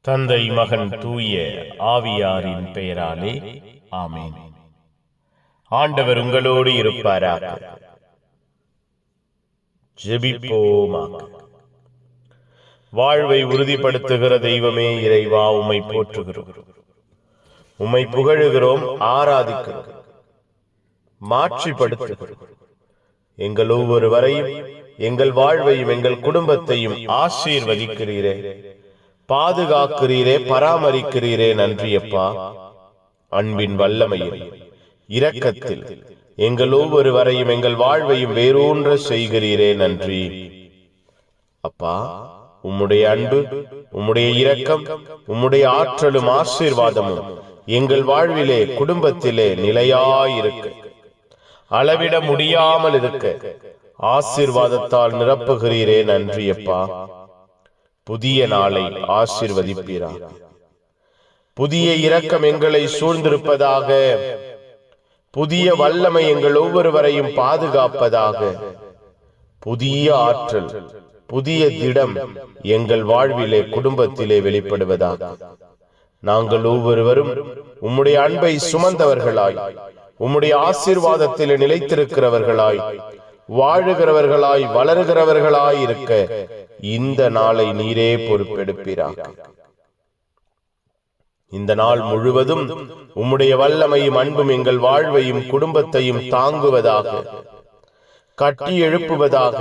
தந்தை மகன் தூய ஆவியாரின் பெயராலே ஆமென். ஆண்டவர் உங்களோடு இருப்பாராக. வாழ்வை உறுதிப்படுத்துகிற தெய்வமே இறைவா உம்மை போற்றுகிறோம். உம்மை புகழுகிறோம் ஆராதிக்கிறோம். மாட்சிப்படுத்துகிறோம். எங்கள் ஒவ்வொருவரையும் எங்கள் வாழ்வையும் எங்கள் குடும்பத்தையும் ஆசீர்வதிக்கிறீரே. பாதுகாக்கிறீரே பராமரிக்கிறீரே நன்றியப்பா. அன்பின் வல்லமையில் இரக்கத்தில் எங்கள் ஒவ்வொருவரையும் எங்கள் வாழ்வையும் வேரூன்ற செய்கிறீரே நன்றி. அப்பா உம்முடைய அன்பு உம்முடைய இரக்கம் உம்முடைய ஆற்றலும் ஆசீர்வாதமும் எங்கள் வாழ்விலே குடும்பத்திலே நிலையாயிருக்க. அளவிட முடியாமல் இருக்க ஆசீர்வாதத்தால் நிரப்புகிறீரே நன்றியப்பா. புதிய நாளை ஆசிர்வதிப்பீராக புதிய இரக்கம் எங்களை சூழ்ந்திருப்பதாக. புதிய வல்லமை எங்கள் ஒவ்வொருவரையும் பாதுகாப்பதாக. புதிய ஆற்றல் புதிய திடம் எங்கள் வாழ்விலே குடும்பத்திலே வெளிப்படுவதாக. நாங்கள் ஒவ்வொருவரும் உம்முடைய அன்பை சுமந்தவர்களாய் உம்முடைய ஆசீர்வாதத்திலே நிலைத்திருக்கிறவர்களாய் வாழுகிறவர்களாய் வளருகிறவர்களாய் இருக்க இந்த நாளை நீரே பொறுப்பெடுப்பீராக. இந்த நாள் முழுவதும் உம்முடைய வல்லமையும் அன்பும் எங்கள் வாழ்வையும் குடும்பத்தையும் தாங்குவதாக கட்டி எழுப்புவதாக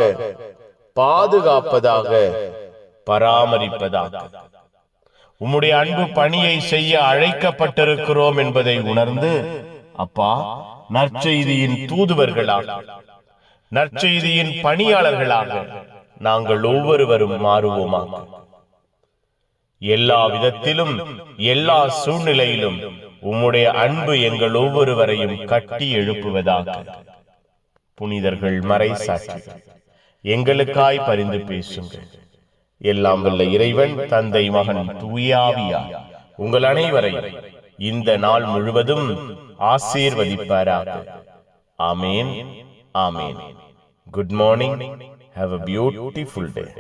பாதுகாப்பதாக பராமரிப்பதாக. உம்முடைய அன்பு பணியை செய்ய அழைக்கப்பட்டிருக்கிறோம் என்பதை உணர்ந்து அப்பா நற்செய்தியின் தூதுவர்களாக நற்செய்தியின் பணியாளர்களாக நாங்கள் ஒவ்வொருவரும் மாறுவோமாக. எல்லா விதத்திலும் எல்லா சூழ்நிலையிலும் உம்முடைய அன்பு எங்கள் ஒவ்வொருவரையும் கட்டி எழுப்புவதாக. புனிதர்கள் மறை சாட்சி. எங்களுக்காய் பரிந்து பேசுங்கள். எல்லாம் வல்ல இறைவன் தந்தை மகன் தூயாவியா உங்கள் அனைவரையும் இந்த நாள் முழுவதும் ஆசீர்வதிப்பாராக. ஆமேன் ஆமேன். Good morning Have a beautiful day.